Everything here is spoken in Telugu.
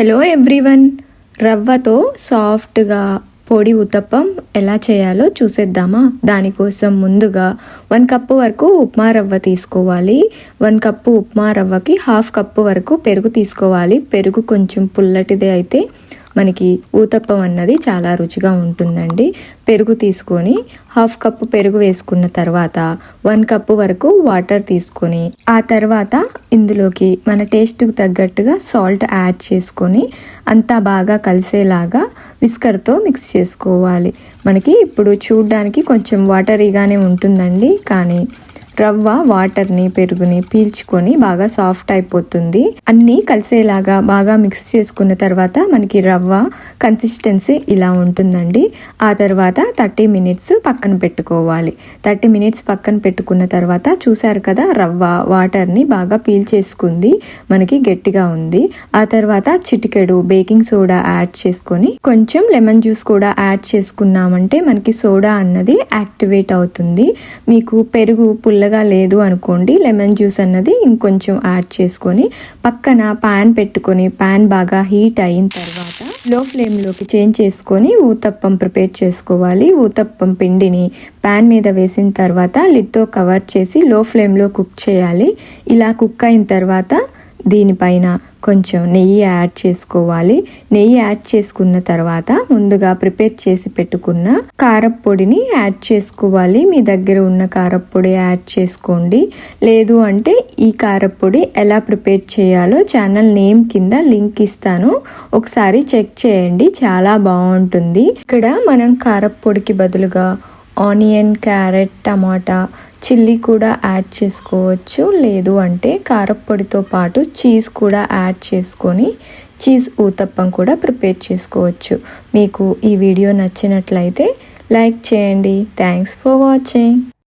Hello everyone. రవ్వతో సాఫ్ట్గా పొడి ఉతప్పం ఎలా చేయాలో చూసేద్దామా? దానికోసం ముందుగా వన్ కప్పు వరకు ఉప్మా రవ్వ తీసుకోవాలి. వన్ కప్పు ఉప్మా రవ్వకి హాఫ్ కప్పు వరకు పెరుగు తీసుకోవాలి. పెరుగు కొంచెం పుల్లటిదే అయితే మనకి ఊతప్పం అన్నది చాలా రుచిగా ఉంటుందండి. పెరుగు తీసుకొని హాఫ్ కప్పు పెరుగు వేసుకున్న తర్వాత వన్ కప్పు వరకు వాటర్ తీసుకొని ఆ తర్వాత ఇందులోకి మన టేస్ట్కి తగ్గట్టుగా సాల్ట్ యాడ్ చేసుకొని అంతా బాగా కలిసేలాగా విస్కర్తో మిక్స్ చేసుకోవాలి. మనకి ఇప్పుడు చూడడానికి కొంచెం వాటరీగానే ఉంటుందండి కానీ రవ్వ వాటర్ని పెరుగుని పీల్చుకొని బాగా సాఫ్ట్ అయిపోతుంది. అన్నీ కలిసేలాగా బాగా మిక్స్ చేసుకున్న తర్వాత మనకి రవ్వ కన్సిస్టెన్సీ ఇలా ఉంటుందండి. ఆ తర్వాత థర్టీ మినిట్స్ పక్కన పెట్టుకోవాలి. థర్టీ మినిట్స్ పక్కన పెట్టుకున్న తర్వాత చూసారు కదా రవ్వ వాటర్ని బాగా పీల్చేసుకుంది మనకి గట్టిగా ఉంది. ఆ తర్వాత చిటికెడు బేకింగ్ సోడా యాడ్ చేసుకొని కొంచెం లెమన్ జ్యూస్ కూడా యాడ్ చేసుకున్నామంటే మనకి సోడా అన్నది యాక్టివేట్ అవుతుంది. మీకు పెరుగు పుల్ల పుల్లగా లేదు అనుకోండి లెమన్ జ్యూస్ అన్నది ఇంకొంచెం యాడ్ చేసుకొని పక్కన పాన్ పెట్టుకొని పాన్ బాగా హీట్ అయిన తర్వాత లో ఫ్లేమ్లోకి చేంజ్ చేసుకొని ఊతప్పం ప్రిపేర్ చేసుకోవాలి. ఊతప్పం పిండిని పాన్ మీద వేసిన తర్వాత లిడ్తో కవర్ చేసి లో ఫ్లేమ్లో కుక్ చేయాలి. ఇలా కుక్ అయిన తర్వాత దీనిపైన కొంచెం నెయ్యి యాడ్ చేసుకోవాలి. నెయ్యి యాడ్ చేసుకున్న తర్వాత ముందుగా ప్రిపేర్ చేసి పెట్టుకున్న కారప్పొడిని యాడ్ చేసుకోవాలి. మీ దగ్గర ఉన్న కారప్పొడి యాడ్ చేసుకోండి. లేదు అంటే ఈ కారప్పొడి ఎలా ప్రిపేర్ చేయాలో ఛానల్ నేమ్ కింద లింక్ ఇస్తాను. ఒకసారి చెక్ చేయండి. చాలా బాగుంటుంది. ఇక్కడ మనం కారప్పొడికి బదులుగా ఆనియన్ క్యారెట్ టమాటా చిల్లీ కూడా యాడ్ చేసుకోవచ్చు. లేదు అంటే కారప్పొడితో పాటు చీజ్ కూడా యాడ్ చేసుకొని చీజ్ ఊతప్పం కూడా ప్రిపేర్ చేసుకోవచ్చు. మీకు ఈ వీడియో నచ్చినట్లయితే లైక్ చేయండి. Thanks for watching.